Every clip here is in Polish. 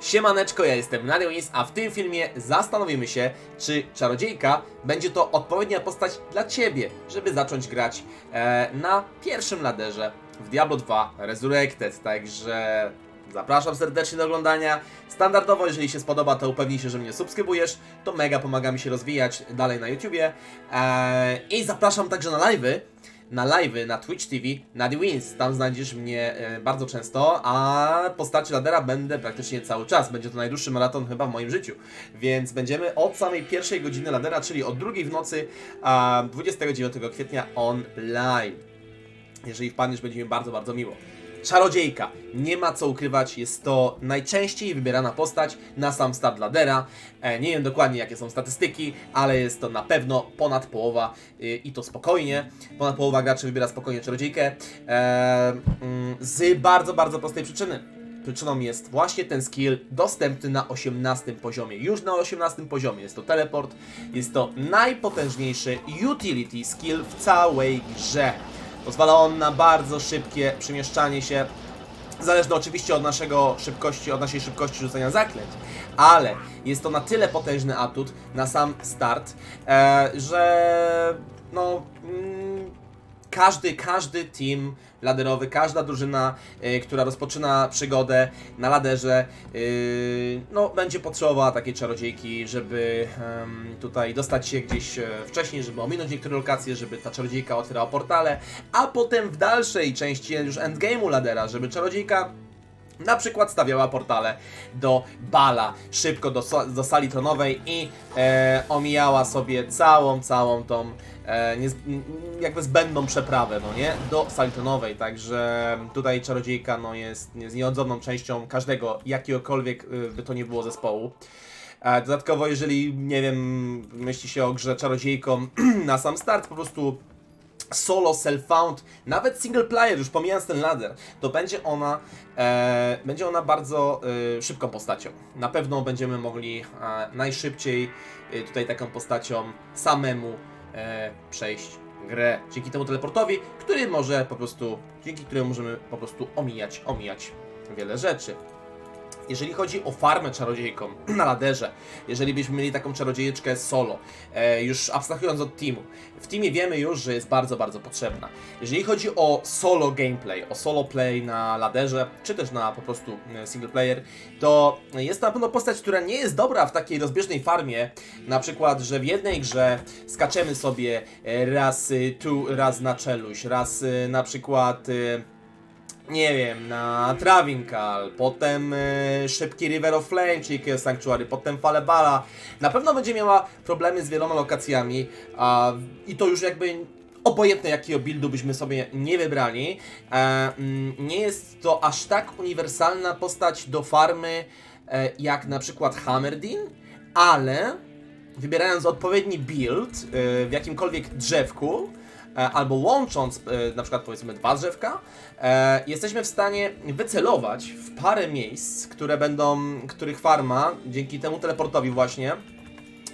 Siemaneczko, ja jestem Nadiowis, a w tym filmie zastanowimy się, czy Czarodziejka będzie to odpowiednia postać dla Ciebie, żeby zacząć grać e, na pierwszym laderze w Diablo 2 Resurrected, także zapraszam serdecznie do oglądania. Standardowo, jeżeli się spodoba, to upewnij się, że mnie subskrybujesz, to mega pomaga mi się rozwijać dalej na YouTubie. E, i zapraszam także na live'y, na live'y na Twitch TV na The Wins. Tam znajdziesz mnie e, bardzo często, a postaci ladera będę praktycznie cały czas. Będzie to najdłuższy maraton chyba w moim życiu. Więc będziemy od samej pierwszej godziny ladera, czyli od drugiej w nocy, a 29 kwietnia online. Jeżeli wpadniesz, będzie mi bardzo, bardzo miło. Czarodziejka. Nie ma co ukrywać, jest to najczęściej wybierana postać na sam start ladera. E, nie wiem dokładnie jakie są statystyki, ale jest to na pewno ponad połowa y, i to spokojnie. Ponad połowa graczy wybiera spokojnie czarodziejkę e, mm, z bardzo, bardzo prostej przyczyny. Przyczyną jest właśnie ten skill dostępny na 18 poziomie. Już na 18 poziomie jest to teleport, jest to najpotężniejszy utility skill w całej grze. Pozwala on na bardzo szybkie przemieszczanie się, zależne oczywiście od naszego szybkości, od naszej szybkości rzucania zaklęć, ale jest to na tyle potężny atut na sam start, e, że no mm, każdy, każdy team laderowy, każda drużyna, y, która rozpoczyna przygodę na laderze, y, no, będzie potrzebowała takiej czarodziejki, żeby tutaj dostać się gdzieś e, wcześniej, żeby ominąć niektóre lokacje, żeby ta czarodziejka otwierała portale, a potem w dalszej części już endgame'u ladera, żeby czarodziejka na przykład stawiała portale do Bala, szybko do, do sali tronowej i e, omijała sobie całą, całą tą e, niez, m, jakby zbędną przeprawę, no nie, do sali tronowej, także tutaj czarodziejka no jest, nieodzowną częścią każdego, jakiegokolwiek y, by to nie było zespołu. Dodatkowo, jeżeli, nie wiem, myśli się o grze czarodziejką na sam start, po prostu solo, self-found, nawet single player, już pomijając ten ladder, to będzie ona, e, będzie ona bardzo e, szybką postacią. Na pewno będziemy mogli e, najszybciej e, tutaj taką postacią samemu e, przejść grę dzięki temu teleportowi, który może po prostu, dzięki któremu możemy po prostu omijać, omijać wiele rzeczy. Jeżeli chodzi o farmę czarodziejką na laderze, jeżeli byśmy mieli taką czarodziejeczkę solo, e, już abstrahując od teamu, w teamie wiemy już, że jest bardzo, bardzo potrzebna. Jeżeli chodzi o solo gameplay, o solo play na laderze, czy też na po prostu e, single player, to jest na pewno postać, która nie jest dobra w takiej rozbieżnej farmie, na przykład, że w jednej grze skaczemy sobie e, raz y, tu, raz na czeluś, raz y, na przykład... nie wiem, na Travinkal, potem y, szybki River of Flame, czyli Chaos Sanctuary, potem Falebala. Na pewno będzie miała problemy z wieloma lokacjami a, i to już jakby obojętne jakiego buildu byśmy sobie nie wybrali. E, mm, nie jest to aż tak uniwersalna postać do farmy e, jak na przykład Hammerdin, ale wybierając odpowiedni build y, w jakimkolwiek drzewku, e, albo łącząc e, na przykład powiedzmy dwa drzewka, e, jesteśmy w stanie wycelować w parę miejsc, które będą, których farma dzięki temu teleportowi właśnie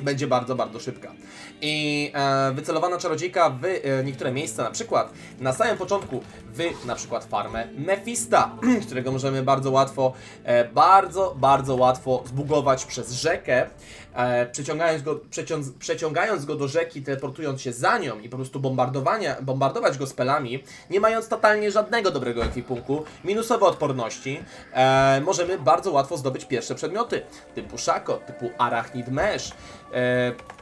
będzie bardzo, bardzo szybka. I e, wycelowana czarodziejka w e, niektóre miejsca, na przykład na samym początku w na przykład farmę Mefista, którego możemy bardzo łatwo, e, bardzo, bardzo łatwo zbugować przez rzekę, e, przeciągając, go, przeciąg, przeciągając go do rzeki, teleportując się za nią i po prostu bombardowania, bombardować go spelami, nie mając totalnie żadnego dobrego ekwipunku, minusowe odporności, e, możemy bardzo łatwo zdobyć pierwsze przedmioty, typu Szako, typu Arachnid Mesh, e,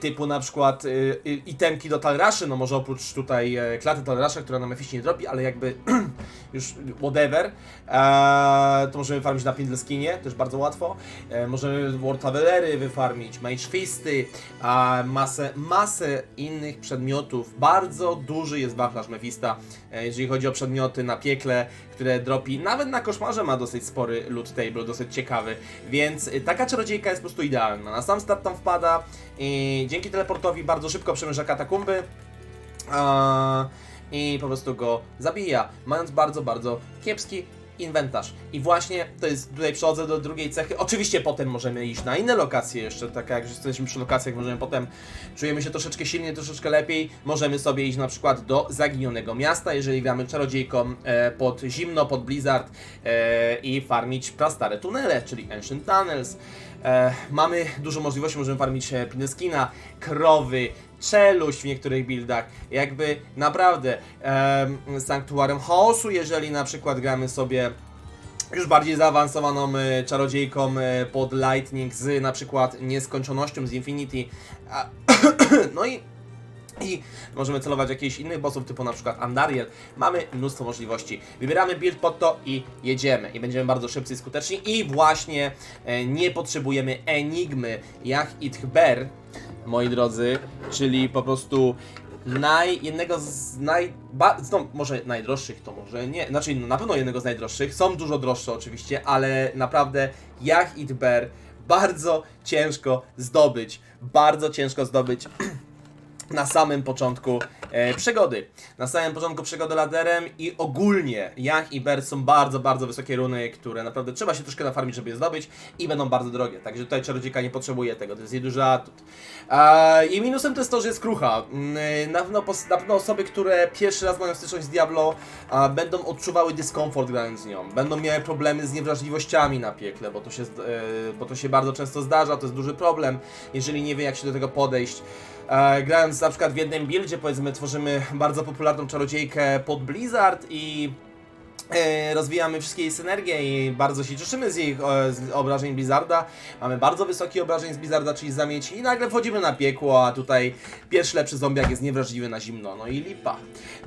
typu na przykład y, y, itemki do Talraszy, no może oprócz tutaj e, klaty Talrasza, która nam Mephiście nie dropi, ale jakby już whatever, e, to możemy farmić na Pindleskinie, też bardzo łatwo, e, możemy War Tavelery wyfarmić, Mage Fisty, a masę, masę innych przedmiotów, bardzo duży jest wachlarz Mephista, e, jeżeli chodzi o przedmioty na piekle, które dropi, nawet na koszmarze ma dosyć spory loot table, dosyć ciekawy, więc taka czarodziejka jest po prostu idealna. Na sam start tam wpada i dzięki teleportowi bardzo szybko przemierza katakumby i po prostu go zabija, mając bardzo, bardzo kiepski inwentarz. I właśnie to jest, tutaj przechodzę do drugiej cechy. Oczywiście potem możemy iść na inne lokacje jeszcze, tak jak jesteśmy przy lokacjach, możemy potem, czujemy się troszeczkę silniej, troszeczkę lepiej, możemy sobie iść na przykład do Zaginionego Miasta, jeżeli gramy czarodziejką e, pod zimno, pod Blizzard e, i farmić prastare tunele, czyli Ancient Tunnels. E, mamy dużo możliwości, możemy farmić e, Pineskina, krowy, czeluść w niektórych buildach, jakby naprawdę em, Sanktuarium Chaosu, jeżeli na przykład gramy sobie już bardziej zaawansowaną e, czarodziejką e, pod Lightning z na przykład nieskończonością z Infinity. A, no i i możemy celować jakichś innych bossów, typu na przykład Andariel. Mamy mnóstwo możliwości. Wybieramy build pod to i jedziemy. I będziemy bardzo szybcy i skuteczni. I właśnie e, nie potrzebujemy enigmy jak Itchber, moi drodzy, czyli po prostu naj, jednego z naj... Ba, no, może najdroższych to może nie, znaczy no, na pewno jednego z najdroższych, są dużo droższe oczywiście, ale naprawdę jak Itber bardzo ciężko zdobyć, bardzo ciężko zdobyć na samym początku e, przygody. Na samym początku przygody laderem i ogólnie Yang i Ber są bardzo, bardzo wysokie runy, które naprawdę trzeba się troszkę nafarmić, żeby je zdobyć i będą bardzo drogie. Także tutaj czarodziejka nie potrzebuje tego, to jest jej duży atut. E, I minusem to jest to, że jest krucha. Mm, Na pewno, na pewno osoby, które pierwszy raz mają styczność z Diablo, będą odczuwały dyskomfort grając z nią. Będą miały problemy z niewrażliwościami na piekle, bo to, się, e, bo to się bardzo często zdarza, to jest duży problem, jeżeli nie wie jak się do tego podejść. E, grając na przykład w jednym buildzie, powiedzmy, tworzymy bardzo popularną czarodziejkę pod Blizzard i rozwijamy wszystkie jej synergie i bardzo się cieszymy z jej e, z obrażeń Blizzarda. Mamy bardzo wysoki obrażeń z Blizzarda, czyli zamieci i nagle wchodzimy na piekło, a tutaj pierwszy lepszy zombiak jest niewrażliwy na zimno, no i lipa.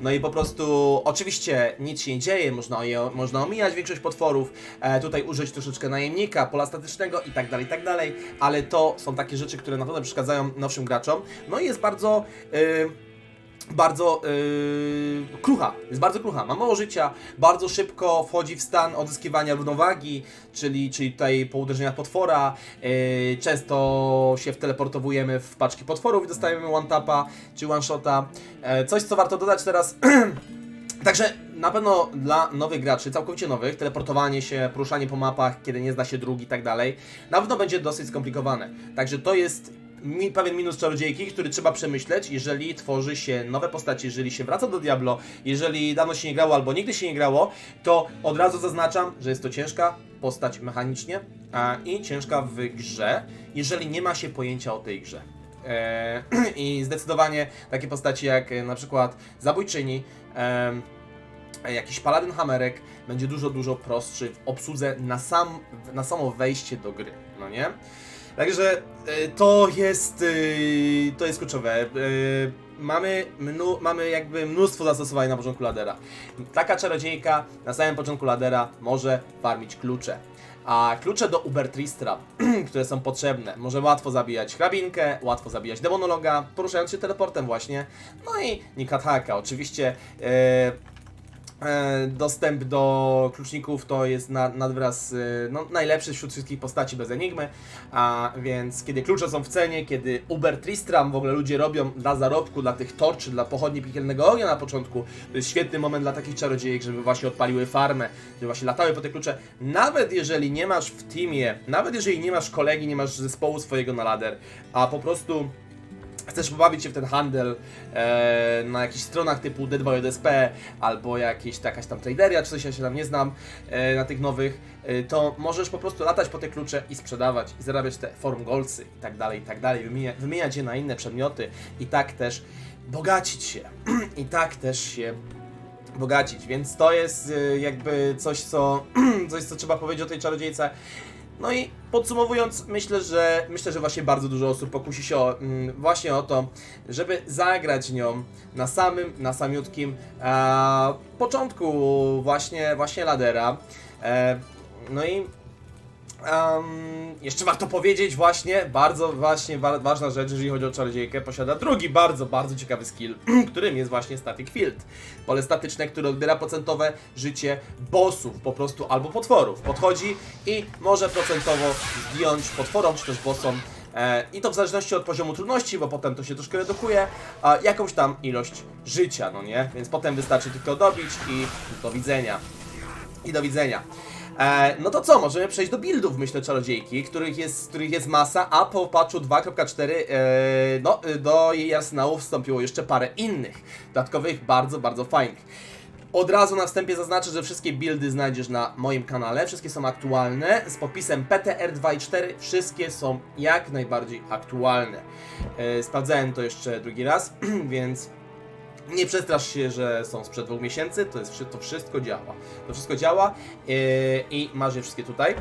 No i po prostu, oczywiście nic się nie dzieje, można, je, można omijać większość potworów, e, tutaj użyć troszeczkę najemnika, pola statycznego i tak dalej, i tak dalej, ale to są takie rzeczy, które naprawdę przeszkadzają nowszym graczom. No i jest bardzo... y, bardzo yy, krucha, jest bardzo krucha, ma mało życia, bardzo szybko wchodzi w stan odzyskiwania równowagi, czyli, czyli tutaj po uderzeniach potwora, yy, często się wteleportowujemy w paczki potworów i dostajemy one-tapa czy one-shota. Yy, coś, co warto dodać teraz, Także na pewno dla nowych graczy, całkowicie nowych, teleportowanie się, poruszanie po mapach, kiedy nie zna się dróg i tak dalej, na pewno będzie dosyć skomplikowane. Także to jest mi, pewien minus czarodziejki, który trzeba przemyśleć, jeżeli tworzy się nowe postacie, jeżeli się wraca do Diablo, jeżeli dawno się nie grało albo nigdy się nie grało, to od razu zaznaczam, że jest to ciężka postać mechanicznie a, i ciężka w grze, jeżeli nie ma się pojęcia o tej grze. E, I zdecydowanie takie postaci jak e, na przykład Zabójczyni, e, jakiś Paladin Hamerek będzie dużo, dużo prostszy w obsłudze na, sam, na samo wejście do gry, no nie? Także e, to jest, e, to jest kluczowe. E, Mamy, mnu, mamy jakby mnóstwo zastosowań na początku ladera. Taka czarodziejka na samym początku ladera może farmić klucze. A klucze do Ubertristra, które są potrzebne, może łatwo zabijać hrabinkę, łatwo zabijać demonologa, poruszając się teleportem właśnie. No i Nikataka, oczywiście e, dostęp do kluczników to jest na, nadwyraz e, no, najlepszy wśród wszystkich postaci bez enigmy, a więc kiedy klucze są w cenie, kiedy Uber Tristram w ogóle ludzie robią dla zarobku, dla tych torczy, dla pochodni piekielnego ognia na początku, to jest świetny moment dla takich czarodziejek, żeby właśnie odpaliły farmę, żeby właśnie latały po te klucze. Nawet jeżeli nie masz w teamie, nawet jeżeli nie masz kolegi, nie masz zespołu swojego na lader, a po prostu chcesz pobawić się w ten handel e, na jakichś stronach typu D2JSP albo jakieś jakaś tam traderia, czy coś ja się tam nie znam e, na tych nowych, e, to możesz po prostu latać po te klucze i sprzedawać i zarabiać te forum goldsy i tak dalej, i tak dalej, wymienia, wymieniać je na inne przedmioty i tak też bogacić się i tak też się bogacić, więc to jest e, jakby coś, co, coś, co trzeba powiedzieć o tej czarodziejce. No i podsumowując, myślę, że myślę, że właśnie bardzo dużo osób pokusi się o, mm, właśnie o to, żeby zagrać nią na samym, na samiutkim e, początku właśnie, właśnie ladera. E, no i em, jeszcze warto powiedzieć właśnie, bardzo właśnie wa ważna rzecz, jeżeli chodzi o czarodziejkę, posiada drugi bardzo, bardzo ciekawy skill, którym jest właśnie Static Field. Pole statyczne, które odbiera procentowe życie bossów po prostu albo potworów. Podchodzi i może procentowo zdjąć potworom czy też bossom e, i to w zależności od poziomu trudności, bo potem to się troszkę redukuje, a jakąś tam ilość życia, no nie? Więc potem wystarczy tylko dobić i do widzenia. i do widzenia. E, no to co, możemy przejść do buildów, myślę, czarodziejki, których jest, których jest masa, a po patchu 2.4 e, no, y, do jej arsenału wstąpiło jeszcze parę innych, dodatkowych, bardzo, bardzo fajnych. Od razu na wstępie zaznaczę, że wszystkie buildy znajdziesz na moim kanale, wszystkie są aktualne, z popisem PTR2 i 4, wszystkie są jak najbardziej aktualne. E, sprawdzałem to jeszcze drugi raz, więc nie przestrasz się, że są sprzed dwóch miesięcy, to, jest, to wszystko działa. To wszystko działa yy, i masz je wszystkie tutaj.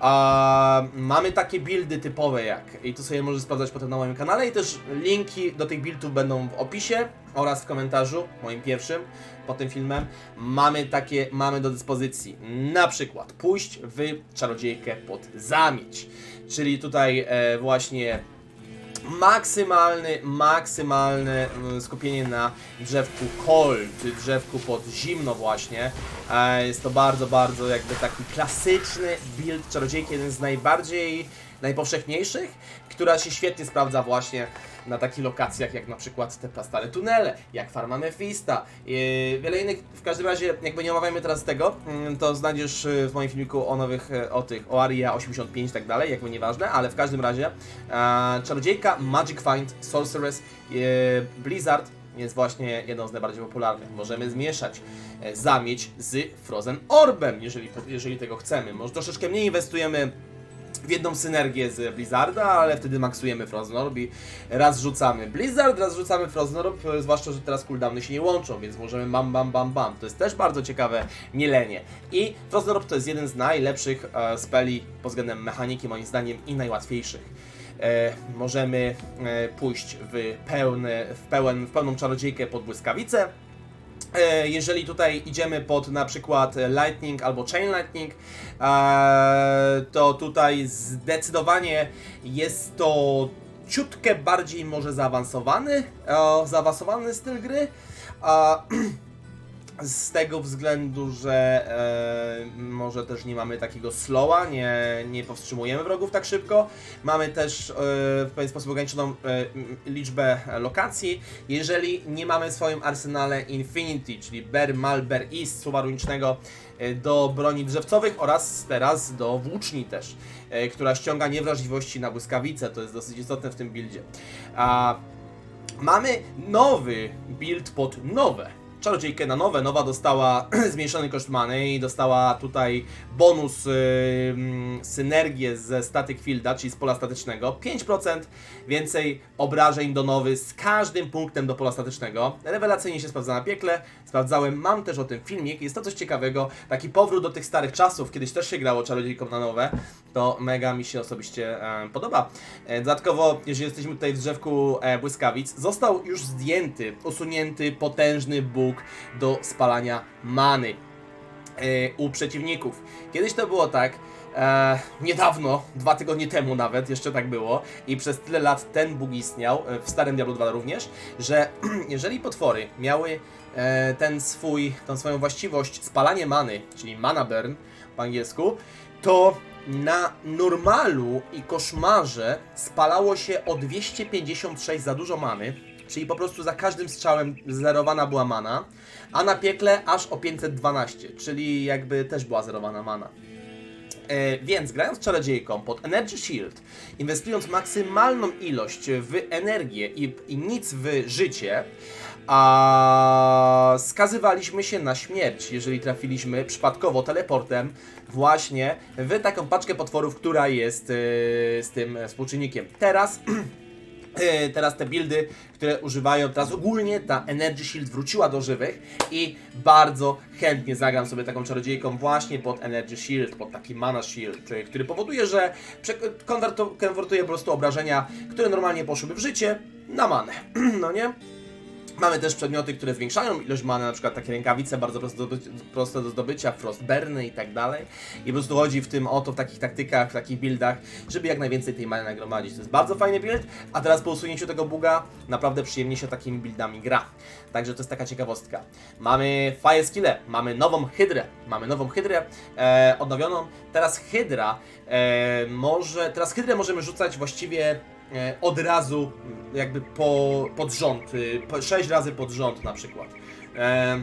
A, mamy takie buildy typowe jak, i to sobie możesz sprawdzać potem na moim kanale i też linki do tych buildów będą w opisie oraz w komentarzu, moim pierwszym, pod tym filmem. Mamy takie, mamy do dyspozycji na przykład pójść w czarodziejkę pod zamieć, czyli tutaj e, właśnie maksymalny, maksymalne mm, skupienie na drzewku cold, drzewku pod zimno właśnie. E, Jest to bardzo, bardzo jakby taki klasyczny build czarodziejki, jeden z najbardziej, najpowszechniejszych, która się świetnie sprawdza właśnie na takich lokacjach jak na przykład te plastare tunele, jak Farma Mefista, i wiele innych. W każdym razie, jakby nie omawiamy teraz tego, mm, to znajdziesz y, w moim filmiku o nowych, y, o tych, o Aria 85 i tak dalej, jakby nieważne, ale w każdym razie e, Czarodziejka, Magic Find, Sorceress, e, Blizzard jest właśnie jedną z najbardziej popularnych. Możemy zmieszać e, zamieć z Frozen Orbem, jeżeli, jeżeli tego chcemy. Może troszeczkę mniej inwestujemy w jedną synergię z Blizzarda, ale wtedy maksujemy Frozen Orb i raz rzucamy Blizzard, raz rzucamy Frozen Orb, e, zwłaszcza, że teraz cooldowny się nie łączą, więc możemy bam, bam, bam, bam. To jest też bardzo ciekawe mielenie. I Frozen Orb to jest jeden z najlepszych e, speli pod względem mechaniki, moim zdaniem, i najłatwiejszych. E, możemy e, pójść w, pełny, w, pełen, w pełną czarodziejkę pod błyskawicę, jeżeli tutaj idziemy pod na przykład Lightning albo Chain Lightning, e, to tutaj zdecydowanie jest to ciutkę bardziej może zaawansowany, e, zaawansowany styl gry. Z tego względu, że e, może też nie mamy takiego slowa, nie, nie powstrzymujemy wrogów tak szybko. Mamy też e, w pewien sposób ograniczoną e, liczbę lokacji. Jeżeli nie mamy w swoim arsenale Infinity, czyli Ber, Mal, Ber East, słowa runicznego e, do broni drzewcowych oraz teraz do włóczni też, e, która ściąga niewrażliwości na błyskawice, to jest dosyć istotne w tym buildzie. A, Mamy nowy build pod nowe. Czarodziejkę na nowe. Nowa dostała zmniejszony koszt many i dostała tutaj bonus yy, synergię ze Static Fielda, czyli z pola statycznego. 5% więcej obrażeń do nowy z każdym punktem do pola statycznego. Rewelacyjnie się sprawdza na piekle. Sprawdzałem, mam też o tym filmik. Jest to coś ciekawego. Taki powrót do tych starych czasów, kiedyś też się grało czarodziejką na nowe. To mega mi się osobiście e, podoba. E, dodatkowo, jeżeli jesteśmy tutaj w drzewku e, błyskawic, został już zdjęty, usunięty potężny bóg do spalania many e, u przeciwników. Kiedyś to było tak, e, niedawno, dwa tygodnie temu nawet, jeszcze tak było i przez tyle lat ten bóg istniał, e, w starym Diablo 2 również, że jeżeli potwory miały ten swój, tą swoją właściwość spalanie many, czyli mana burn po angielsku, to na normalu i koszmarze spalało się o 256 za dużo many, czyli po prostu za każdym strzałem zerowana była mana, a na piekle aż o 512, czyli jakby też była zerowana mana. E, więc grając czarodziejką pod Energy Shield, inwestując maksymalną ilość w energię i, i nic w życie, a skazywaliśmy się na śmierć, jeżeli trafiliśmy przypadkowo teleportem właśnie w taką paczkę potworów, która jest e, z tym współczynnikiem. Teraz E, teraz te buildy, które używają, teraz ogólnie ta Energy Shield wróciła do żywych i bardzo chętnie zagram sobie taką czarodziejką właśnie pod Energy Shield, pod taki Mana Shield, e, który powoduje, że konwertuje po prostu obrażenia, które normalnie poszłyby w życie, na manę, no nie? Mamy też przedmioty, które zwiększają ilość many, na przykład takie rękawice bardzo proste do, zdobycia- proste do zdobycia, frostberny i tak dalej. I po prostu chodzi w tym o to, w takich taktykach, w takich buildach, żeby jak najwięcej tej many nagromadzić. To jest bardzo fajny build, a teraz po usunięciu tego buga naprawdę przyjemnie się takimi buildami gra. Także to jest taka ciekawostka. Mamy Fire Skille, mamy nową Hydrę, mamy nową Hydrę e, odnowioną. Teraz Hydra e, może, teraz Hydrę możemy rzucać właściwie e, od razu jakby po, pod rząd, y, po, 6 razy pod rząd na przykład. E,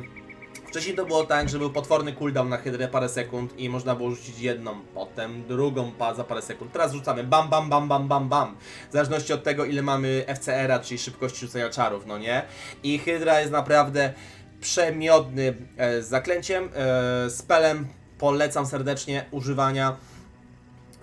Wcześniej to było tak, że był potworny cooldown na hydrę parę sekund i można było rzucić jedną, potem drugą pa za parę sekund. Teraz rzucamy bam, bam, bam, bam, bam, bam. W zależności od tego, ile mamy FCR-a, czyli szybkości rzucania czarów, no nie? I hydra jest naprawdę przemiodny e, z zaklęciem, e, spelem. Polecam serdecznie używania.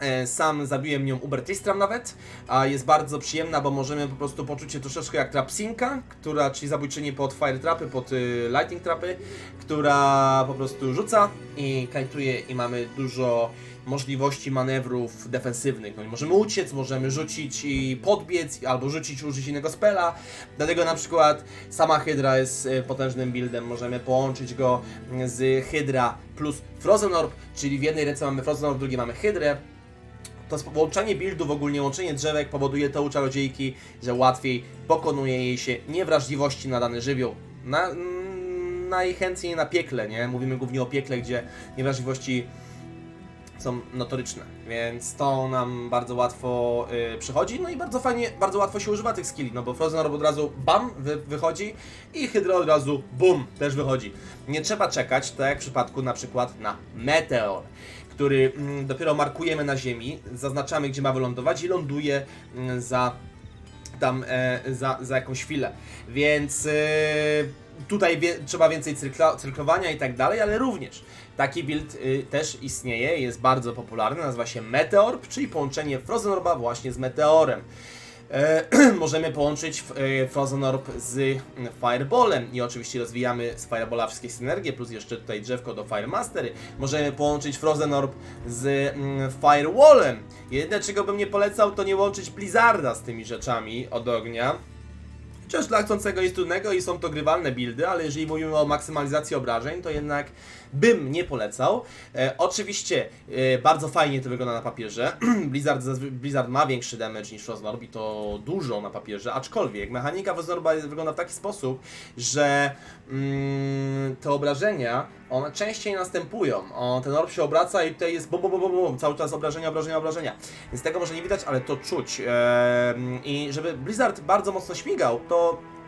E, Sam zabiłem nią Uber Tristram nawet, a jest bardzo przyjemna, bo możemy po prostu poczuć się troszeczkę jak Trapsinka, która, czyli zabójczyni pod Fire Trapy, pod y, Lightning Trapy, która po prostu rzuca i kajtuje i mamy dużo możliwości manewrów defensywnych. No, możemy uciec, możemy rzucić i podbiec, albo rzucić, użyć innego spela. Dlatego na przykład sama Hydra jest y, potężnym buildem. Możemy połączyć go z Hydra plus Frozen Orb, czyli w jednej ręce mamy Frozen Orb, w drugiej mamy Hydrę. To łączenie buildów, ogólnie łączenie drzewek powoduje to u czarodziejki, że łatwiej pokonuje jej się niewrażliwości na dany żywioł. Na, mm, najchętniej na piekle, nie? Mówimy głównie o piekle, gdzie niewrażliwości są notoryczne, więc to nam bardzo łatwo y, przychodzi, no i bardzo fajnie, bardzo łatwo się używa tych skilli, no bo Frozen Orb od razu bam, wy, wychodzi i Hydra od razu bum, też wychodzi. Nie trzeba czekać, tak jak w przypadku na przykład na Meteor, który mm, dopiero markujemy na ziemi, zaznaczamy gdzie ma wylądować i ląduje mm, za tam e, za, za jakąś chwilę. Więc e, tutaj wie, trzeba więcej cyrkla, cyrklowania i tak dalej, ale również taki build y, też istnieje, jest bardzo popularny, nazywa się Meteorb, czyli połączenie Frozen Orba właśnie z Meteorem. E, możemy połączyć e, Frozen Orb z mm, Fireballem i oczywiście rozwijamy z Fireballa wszystkie synergie, plus jeszcze tutaj drzewko do Fire Mastery. Możemy połączyć Frozen Orb z mm, Firewallem. Jedyne czego bym nie polecał to nie łączyć Blizzarda z tymi rzeczami od ognia. Chociaż dla chcącego jest trudnego i są to grywalne buildy, ale jeżeli mówimy o maksymalizacji obrażeń, to jednak bym nie polecał. E, oczywiście e, bardzo fajnie to wygląda na papierze. Blizzard, Blizzard ma większy damage niż Frostnorb i to dużo na papierze, aczkolwiek mechanika Frostnorba jest- wygląda w taki sposób, że mm, te obrażenia, one częściej następują. O, ten orb się obraca i tutaj jest bum, bum, bum, bum, cały czas obrażenia, obrażenia, obrażenia. Więc tego może nie widać, ale to czuć. Em, I żeby Blizzard bardzo mocno śmigał, to e,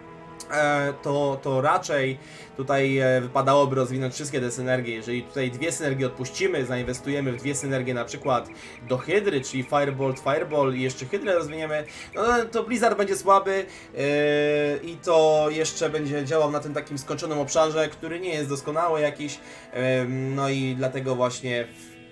to, to raczej tutaj e, wypadałoby rozwinąć wszystkie te synergie. Jeżeli tutaj dwie synergie odpuścimy, zainwestujemy w dwie synergie na przykład do Hydry, czyli Firebolt, Fireball i jeszcze Hydrę rozwiniemy, no to Blizzard będzie słaby e, i to jeszcze będzie działał na tym takim skończonym obszarze, który nie jest doskonały jakiś, e, no i dlatego właśnie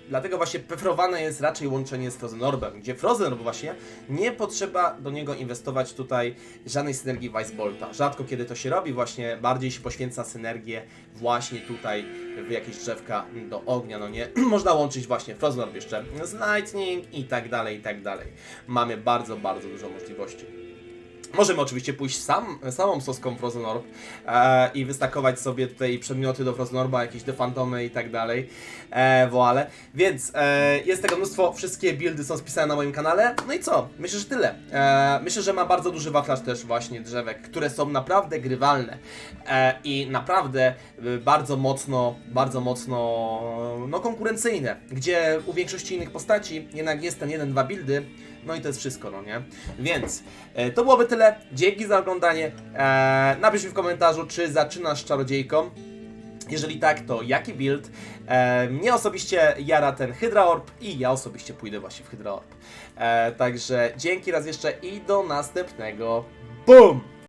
Dlatego właśnie preferowane jest raczej łączenie z Frozen Orbem, gdzie Frozen Orb właśnie nie potrzeba do niego inwestować tutaj żadnej synergii Vicebolta. Rzadko kiedy to się robi, właśnie bardziej się poświęca synergię właśnie tutaj w jakieś drzewka do ognia, no nie? Można łączyć właśnie Frozen Orb jeszcze z Lightning i tak dalej, i tak dalej. Mamy bardzo, bardzo dużo możliwości. Możemy oczywiście pójść sam, samą soską Frozen Orb e, i wystakować sobie tutaj przedmioty do Frozen Orba, jakieś defantomy i tak dalej, e, woale. Więc e, jest tego mnóstwo, wszystkie buildy są spisane na moim kanale. No i co? Myślę, że tyle. E, myślę, że ma bardzo duży wachlarz też właśnie drzewek, które są naprawdę grywalne e, i naprawdę e, bardzo mocno, bardzo mocno no, konkurencyjne, gdzie u większości innych postaci jednak jest ten jeden, dwa buildy, no i to jest wszystko, no nie? Więc e, to byłoby tyle. Dzięki za oglądanie. E, napisz mi w komentarzu, czy zaczynasz czarodziejką. Jeżeli tak, to jaki build? E, mnie osobiście jara ten Hydra Orb i ja osobiście pójdę właśnie w Hydra Orb. E, także dzięki raz jeszcze i do następnego. BOOM!